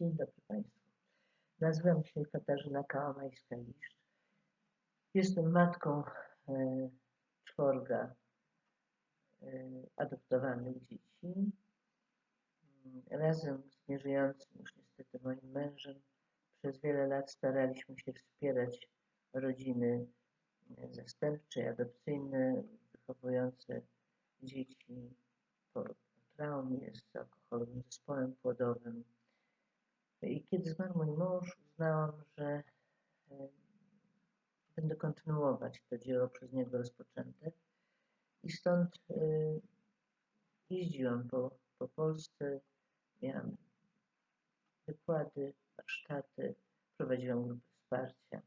Dzień dobry Państwu. Nazywam się Katarzyna Kałamajska-Liszcz. Jestem matką e, czworga e, adoptowanych dzieci. Razem z nieżyjącym już niestety moim mężem przez wiele lat staraliśmy się wspierać rodziny e, zastępcze adopcyjne, wychowujące dzieci po traumie z alkoholowym zespołem płodowym. I kiedy zmarł mój mąż, uznałam, że e, będę kontynuować to dzieło przez niego rozpoczęte. I stąd e, jeździłam po, po Polsce, miałam wykłady, warsztaty, prowadziłam grupy wsparcia.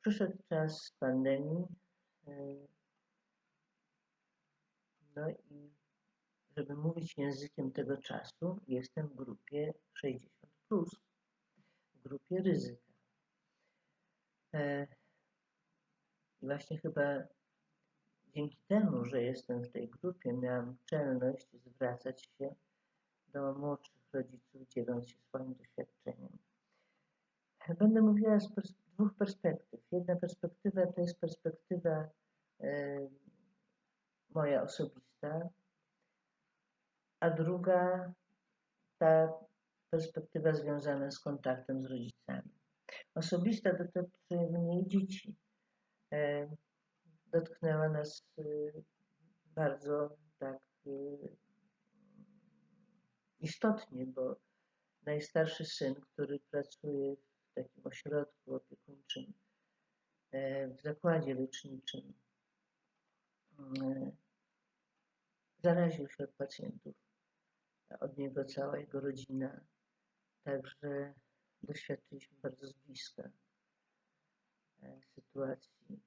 Przyszedł czas pandemii, e, no i żeby mówić językiem tego czasu, jestem w grupie 60, plus, w grupie ryzyka. I właśnie chyba dzięki temu, że jestem w tej grupie, miałam czelność zwracać się do młodszych rodziców, dzieląc się swoim doświadczeniem. Będę mówiła z pers dwóch perspektyw. Jedna perspektywa to jest perspektywa e, moja osobista, a druga ta perspektywa związana z kontaktem z rodzicami. Osobista dotyczy mnie i dzieci. E, dotknęła nas e, bardzo tak e, istotnie, bo najstarszy syn, który pracuje w takim ośrodku opiekuńczym, w zakładzie leczniczym, zaraził się od pacjentów, od niego cała jego rodzina. Także doświadczyliśmy bardzo z bliska e, sytuacji,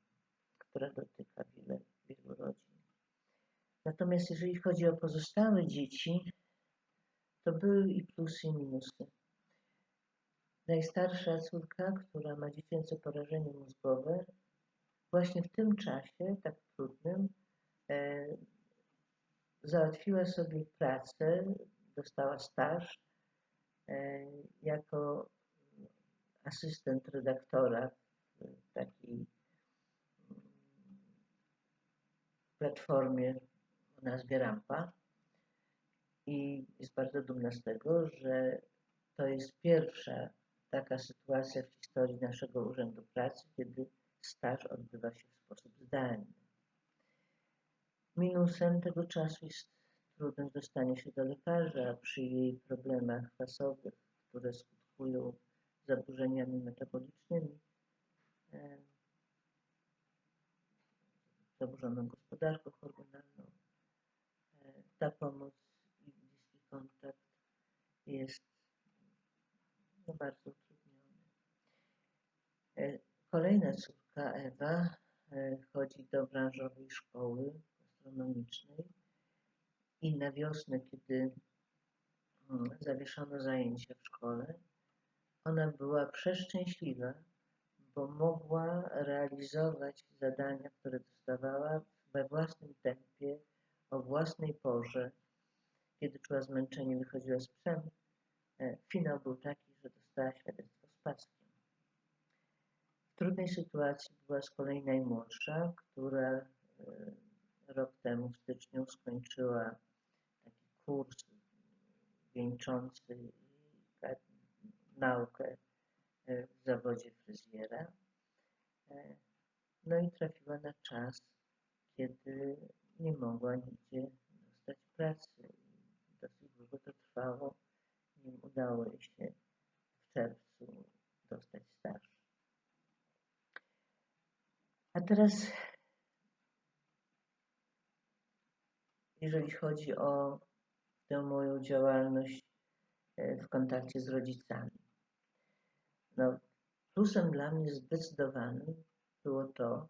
która dotyka wiele, wielu rodzin. Natomiast jeżeli chodzi o pozostałe dzieci, to były i plusy, i minusy. Najstarsza córka, która ma dziecięce porażenie mózgowe, właśnie w tym czasie, tak trudnym, e, załatwiła sobie pracę, dostała staż jako asystent redaktora w takiej platformie o nazwie Rampa i jest bardzo dumna z tego, że to jest pierwsza taka sytuacja w historii naszego Urzędu Pracy, kiedy staż odbywa się w sposób zdalny. Minusem tego czasu jest trudność dostania się do lekarza przy jej problemach fasowych, które skutkują zaburzeniami metabolicznymi, e, zaburzoną gospodarką hormonalną. E, ta pomoc i bliski kontakt jest no, bardzo utrudniony. E, kolejna córka Ewa chodzi do branżowej szkoły astronomicznej i na wiosnę, kiedy zawieszono zajęcia w szkole, ona była przeszczęśliwa, bo mogła realizować zadania, które dostawała we własnym tempie, o własnej porze. Kiedy czuła zmęczenie, wychodziła z psem. E, finał był taki, że dostała świadectwo z paskiem. W trudnej sytuacji była z kolei najmłodsza, która e, rok temu w styczniu skończyła taki kurs wieńczący naukę e, w zawodzie fryzjera. E, no i trafiła na czas, kiedy nie mogła nigdzie dostać pracy. Dosyć długo to trwało, nim udało jej się w czerwcu dostać staż. A teraz jeżeli chodzi o tę moją działalność e, w kontakcie z rodzicami. No, plusem dla mnie zdecydowanym było to,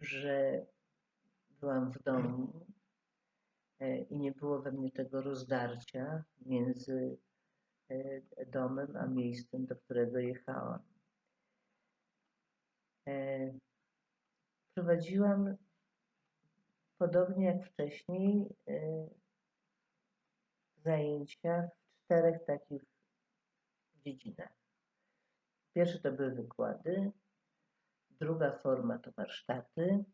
że byłam w domu e, i nie było we mnie tego rozdarcia między e, domem a miejscem, do którego jechałam. Prowadziłam podobnie jak wcześniej, zajęcia w czterech takich dziedzinach. Pierwsze to były wykłady, druga forma to warsztaty,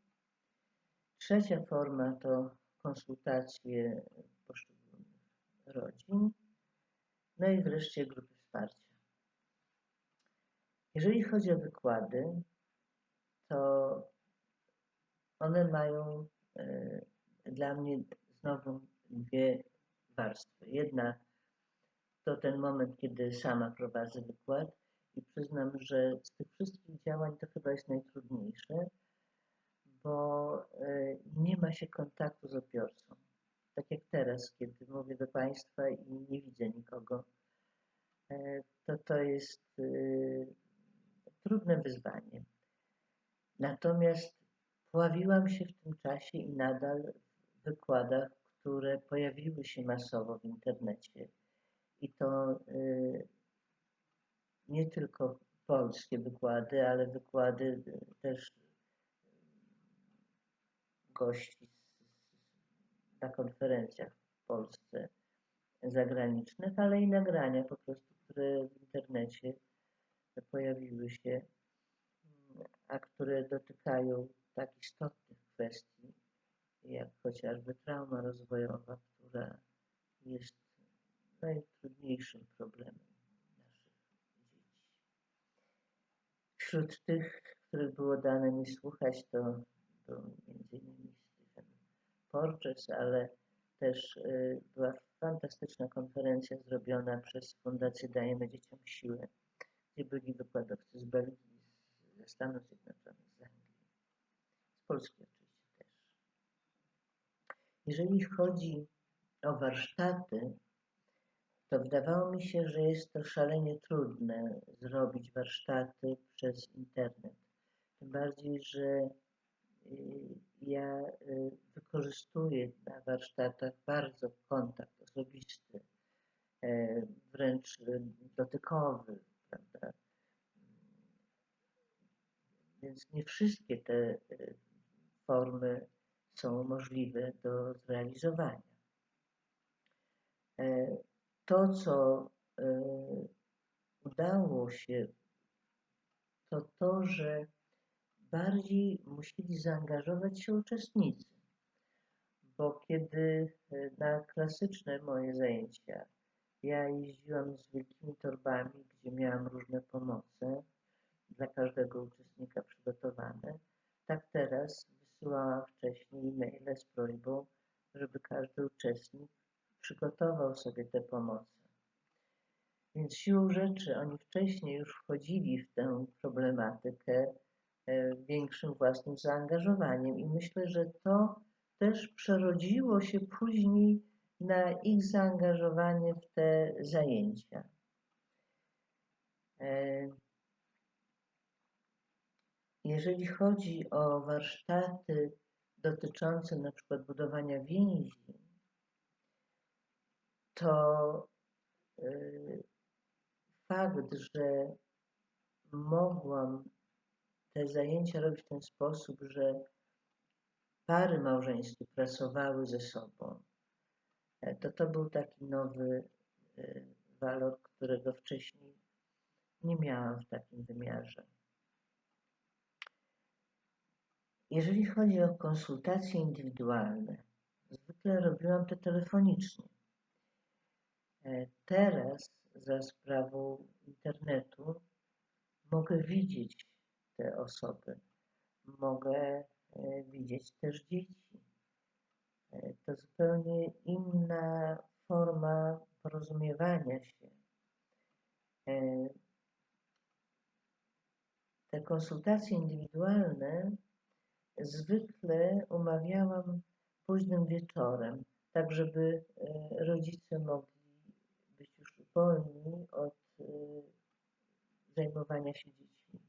trzecia forma to konsultacje poszczególnych rodzin, no i wreszcie grupy wsparcia. Jeżeli chodzi o wykłady, to one mają e, dla mnie znowu dwie Jedna to ten moment, kiedy sama prowadzę wykład i przyznam, że z tych wszystkich działań to chyba jest najtrudniejsze, bo e, nie ma się kontaktu z odbiorcą. Tak jak teraz, kiedy mówię do Państwa i nie widzę nikogo, e, to to jest e, trudne wyzwanie. Natomiast pojawiłam się w tym czasie i nadal w wykładach, które pojawiły się masowo w internecie. I to nie tylko polskie wykłady, ale wykłady też gości na konferencjach w Polsce zagranicznych, ale i nagrania po prostu, które w internecie pojawiły się, a które dotykają tak istotnych kwestii, jak chociażby trauma rozwojowa, która jest najtrudniejszym problemem naszych dzieci. Wśród tych, których było dane mi słuchać, to był m.in. Stephen Porges, ale też y, była fantastyczna konferencja zrobiona przez Fundację Dajemy Dzieciom Siłę, gdzie byli wykładowcy z Belgii, ze Stanów Zjednoczonych, z Anglii, z Polski oczywiście. Jeżeli chodzi o warsztaty, to wydawało mi się, że jest to szalenie trudne zrobić warsztaty przez internet. Tym bardziej, że Y, ja y, wykorzystuję na warsztatach bardzo kontakt osobisty, e, wręcz dotykowy, prawda? Więc nie wszystkie te y, formy są możliwe do zrealizowania. E, to, co e, udało się, to to, że bardziej musieli zaangażować się uczestnicy. Bo kiedy e, na klasyczne moje zajęcia ja jeździłam z wielkimi torbami, gdzie miałam różne pomoce dla każdego uczestnika przygotowane, tak teraz wysyłałam wcześniej e-maile z prośbą, żeby każdy uczestnik przygotował sobie te pomoce. Więc siłą rzeczy oni wcześniej już wchodzili w tę problematykę E, większym własnym zaangażowaniem. I myślę, że to też przerodziło się później na ich zaangażowanie w te zajęcia. Jeżeli chodzi o warsztaty dotyczące na przykład budowania więzi, to e, fakt, że mogłam te zajęcia robić w ten sposób, że pary małżeńskie pracowały ze sobą, e, to to był taki nowy e, walor, którego wcześniej nie miałam w takim wymiarze. Jeżeli chodzi o konsultacje indywidualne, zwykle robiłam to telefonicznie. E, teraz za sprawą internetu mogę widzieć te osoby. Mogę e, widzieć też dzieci. E, to zupełnie inna forma porozumiewania się. Te konsultacje indywidualne zwykle umawiałam późnym wieczorem, tak żeby rodzice mogli być już wolni od zajmowania się dziećmi.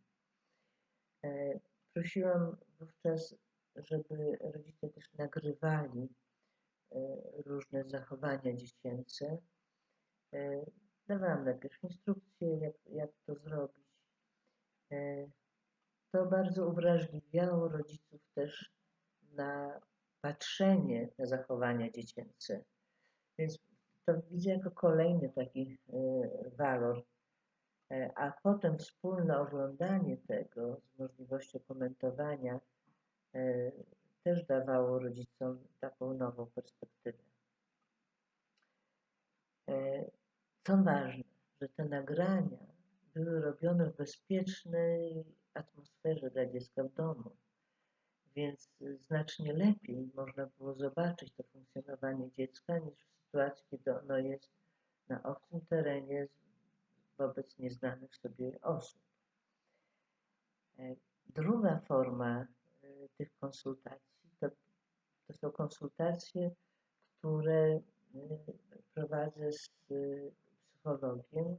E, prosiłam wówczas, żeby rodzice też nagrywali e, różne zachowania dziecięce. E, dawałam najpierw instrukcje, jak, jak to zrobić. To bardzo uwrażliwiało rodziców też na patrzenie na zachowania dziecięce. Więc to widzę jako kolejny taki walor E, a potem wspólne oglądanie tego z możliwością komentowania e, też dawało rodzicom taką nową perspektywę. E, co ważne, że te nagrania były robione w bezpiecznej atmosferze dla dziecka w domu, więc znacznie lepiej można było zobaczyć to funkcjonowanie dziecka niż w sytuacji, kiedy ono jest na obcym terenie wobec nieznanych sobie osób. E, druga forma e, tych konsultacji to, to są konsultacje, które e, prowadzę z psychologiem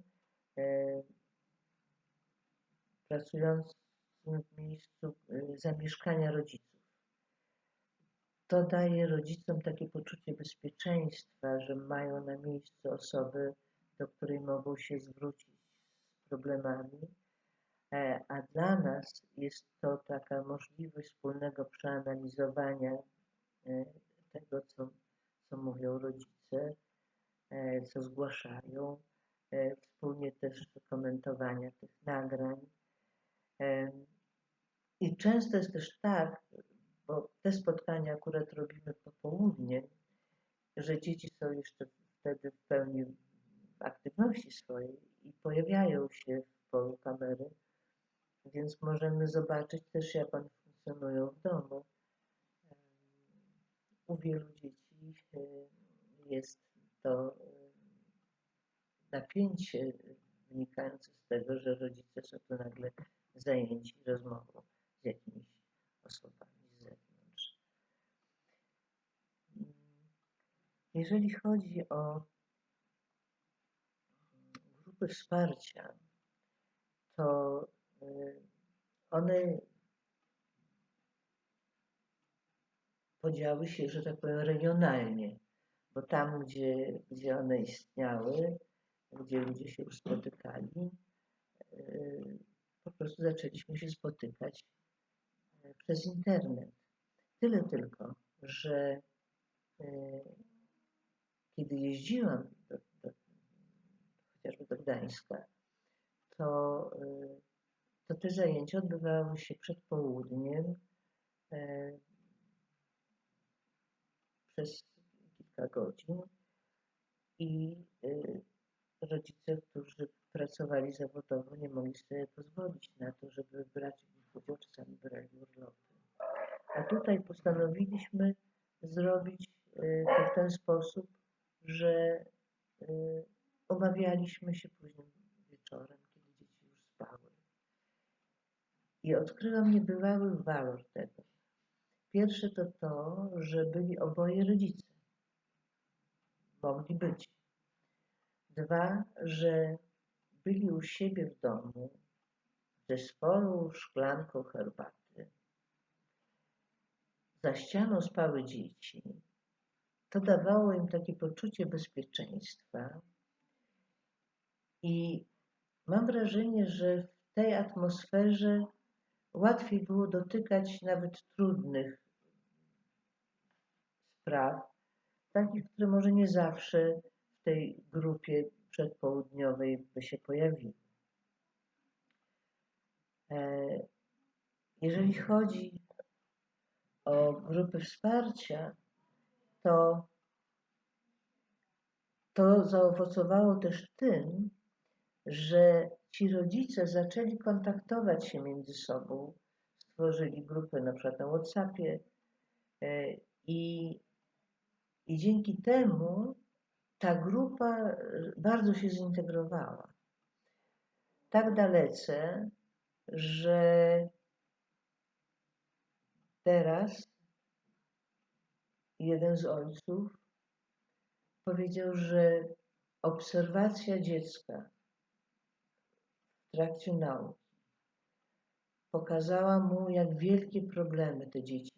pracującym w miejscu zamieszkania rodziców. To daje rodzicom takie poczucie bezpieczeństwa, że mają na miejscu osoby, do której mogą się zwrócić z problemami, e, a dla nas jest to taka możliwość wspólnego przeanalizowania e, tego, co, co mówią rodzice, e, co zgłaszają, wspólnie też komentowania tych nagrań. Często jest też tak, bo te spotkania akurat robimy po południe, że dzieci są jeszcze wtedy w pełni aktywności swojej i pojawiają się w polu kamery, więc możemy zobaczyć też, jak one funkcjonują w domu. U wielu dzieci e, jest to e, napięcie wynikające z tego, że rodzice są tu nagle zajęci rozmową jakimiś osobami z zewnątrz. Jeżeli chodzi o grupy wsparcia, to y, one podziały się, że tak powiem, regionalnie, bo tam, gdzie, gdzie one istniały, gdzie ludzie się już spotykali, y, po prostu zaczęliśmy się spotykać przez internet. Tyle tylko, że kiedy jeździłam do, chociażby do Gdańska, to, y, to te zajęcia odbywały się przed południem e, przez kilka godzin i rodzice, którzy pracowali zawodowo, nie mogli sobie pozwolić na to, żeby brać w nich udział, czasami brali urlopy. A tutaj postanowiliśmy zrobić y, to w ten sposób, że Omawialiśmy się późnym wieczorem, kiedy dzieci już spały. I odkryłam niebywały walor tego. Pierwsze to to, że byli oboje rodzice. Mogli być. Dwa, że byli u siebie w domu ze sporą szklanką herbaty. Za ścianą spały dzieci. To dawało im takie poczucie bezpieczeństwa, i mam wrażenie, że w tej atmosferze łatwiej było dotykać nawet trudnych spraw, takich, które może nie zawsze w tej grupie przedpołudniowej by się pojawiły. E, jeżeli chodzi o grupy wsparcia, to to zaowocowało też tym, że ci rodzice zaczęli kontaktować się między sobą, stworzyli grupę na przykład na WhatsAppie e, i, i dzięki temu ta grupa bardzo się zintegrowała. Tak dalece, że teraz jeden z ojców powiedział, że obserwacja dziecka w trakcie nauki pokazała mu, jak wielkie problemy te dzieci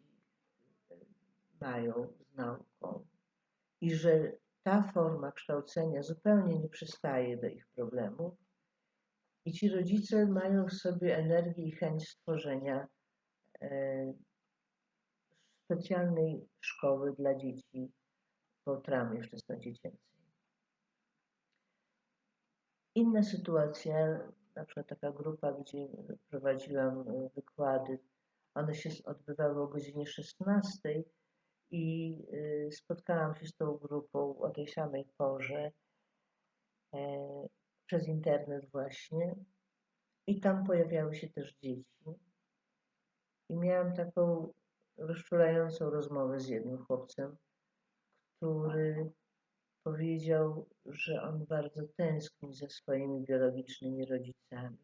mają z nauką i że ta forma kształcenia zupełnie nie przystaje do ich problemów i ci rodzice mają w sobie energię i chęć stworzenia e, specjalnej szkoły dla dzieci po traumie wczesnodziecięcej. Inna sytuacja na przykład taka grupa, gdzie prowadziłam e, wykłady, one się odbywały o godzinie 16 i e, spotkałam się z tą grupą o tej samej porze e, przez internet właśnie. I tam pojawiały się też dzieci. I miałam taką rozczulającą rozmowę z jednym chłopcem, który powiedział, że on bardzo tęskni za swoimi biologicznymi rodzicami.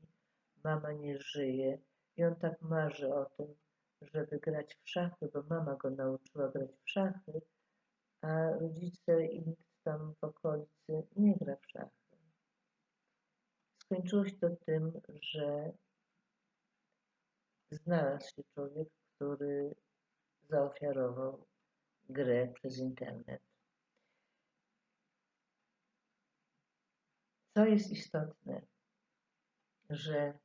Mama nie żyje. I on tak marzy o tym, żeby grać w szachy, bo mama go nauczyła grać w szachy, a rodzice i nikt tam w okolicy nie gra w szachy. Skończyło się to tym, że znalazł się człowiek, który zaofiarował grę przez internet. Co jest istotne, że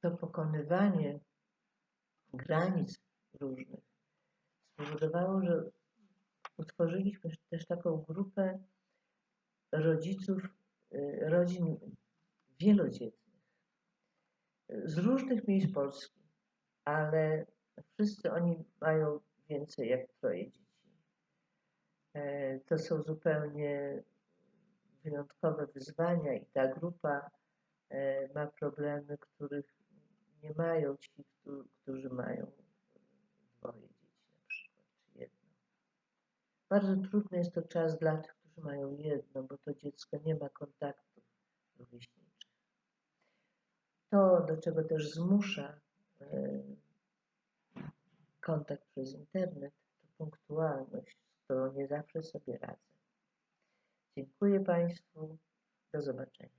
to pokonywanie granic różnych spowodowało, że utworzyliśmy też taką grupę rodziców, y, rodzin wielodzietnych z różnych miejsc Polski, ale wszyscy oni mają więcej jak troje dzieci. E, to są zupełnie wyjątkowe wyzwania i ta grupa e, ma problemy, których nie mają ci, którzy mają dwoje dzieci na przykład, czy jedno. Bardzo trudny jest to czas dla tych, którzy mają jedno, bo to dziecko nie ma kontaktów rówieśniczych. To, do czego też zmusza e, kontakt przez internet, to punktualność, z którą nie zawsze sobie radzę. Dziękuję Państwu. Do zobaczenia.